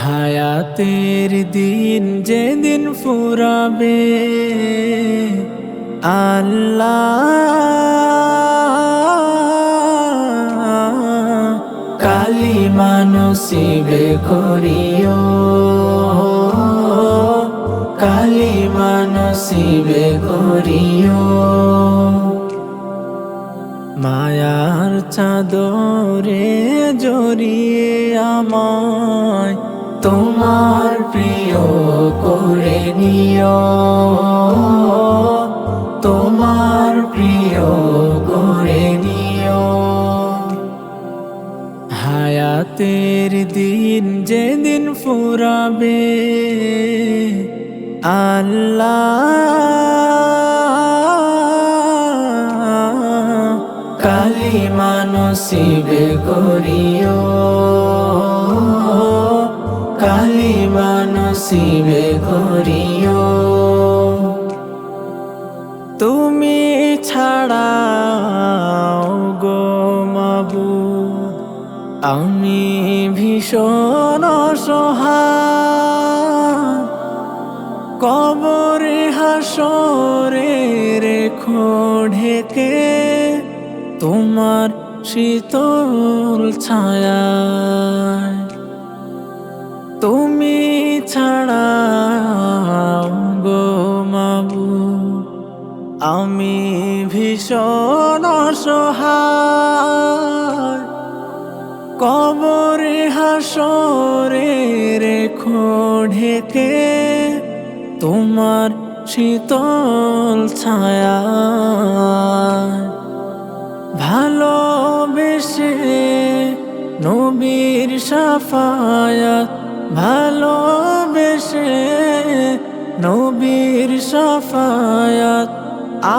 হায়াতের দিন যেদিন ফুরাবে আল্লাহ কালি মানসিবে করিও। কালি মানসিবে করিও। মায়ার চাদরে জড়িয়ে আমায় তোমার প্রিয় করে নিও। তোমার প্রিয় করে হায়াতের দিন যেদিন ফুরাবে আল্লাহ কালি মানসিবে করিও কালি মানসিবে করিও। তুমি ছাড়া আমি ভীষণ অসহায়। কবরে হাসরে রেখো ঢেকে তোমার শীতল ছায়া তুমি ছাড়া গো মাবুদ আমি ভীষণ অসহায়। কবরে হাসরে রেখো ঢেকে, তোমার শীতল ছায়া। ভালোবেসে নবীর সাফায়াত ভালোবেসে নবীর সাফায়াত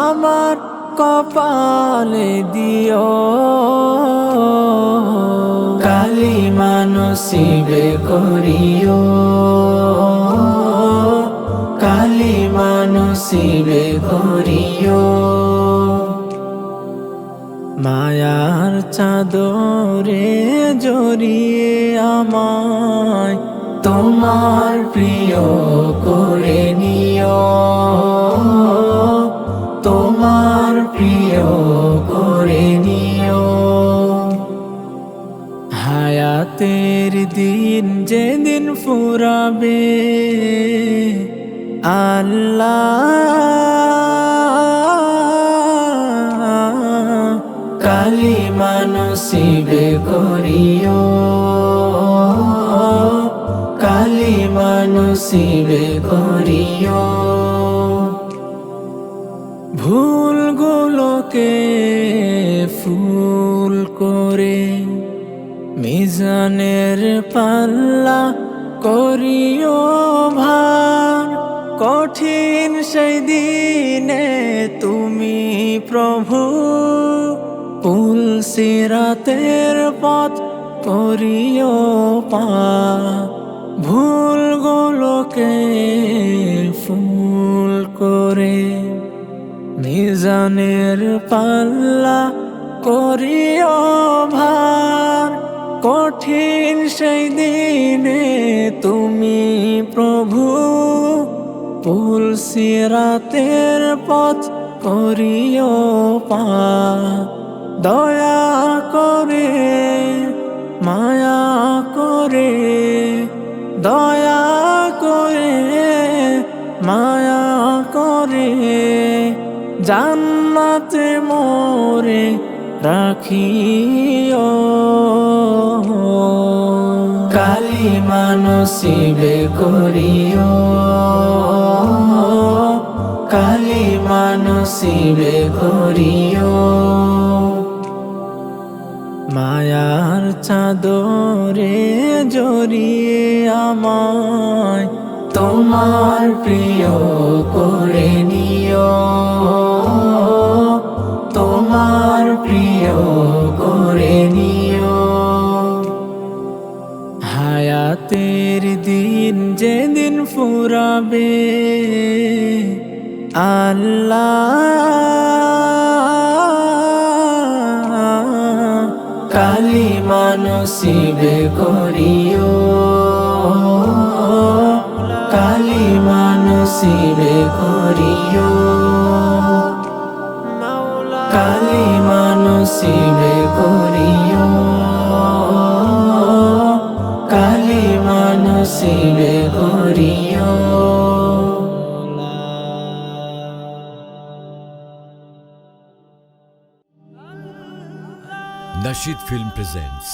আমার কপালে কালি মানসিবে করিও। কালি মানসিবে করিও। মায়ার চাদরে জড়িয়ে আমায় তোমার প্রিয় করে নিও। যেদিন ফুরাবে। আল্লাহ কালি মানসিবে করিও। কালি মানসিবে করিও। ভুলগুলোকে ফুল করে মিজানের পাল্লা করিও ভার। কঠিন সেই দিনে তুমি প্রভু। পুল সিরাতের পথ করিও পা ভুলগুলোকে ফুল করে মিজানের পাল্লা করিও ভার। কঠিন সেই দিনে তুমি প্রভু পুল সিরাতের পথ করিও পা। দয়া করে, মায়া করে, দয়া করে, মায়া করে, জান্নাতে মোরে রাখিও। কালি মানসিবে করিও। কালি মানসিবে করিও। মায়ার চাদরে জড়িয়ে আমায় তোমার প্রিয় করে নিও। হায়াতের দিন যেদিন ফুরাবে আল্লাহ কালি মানসিবে করিও কালি মানসিবে করিও কালি মানসিবে করিও। মানসিবে করিও Nashid Film presents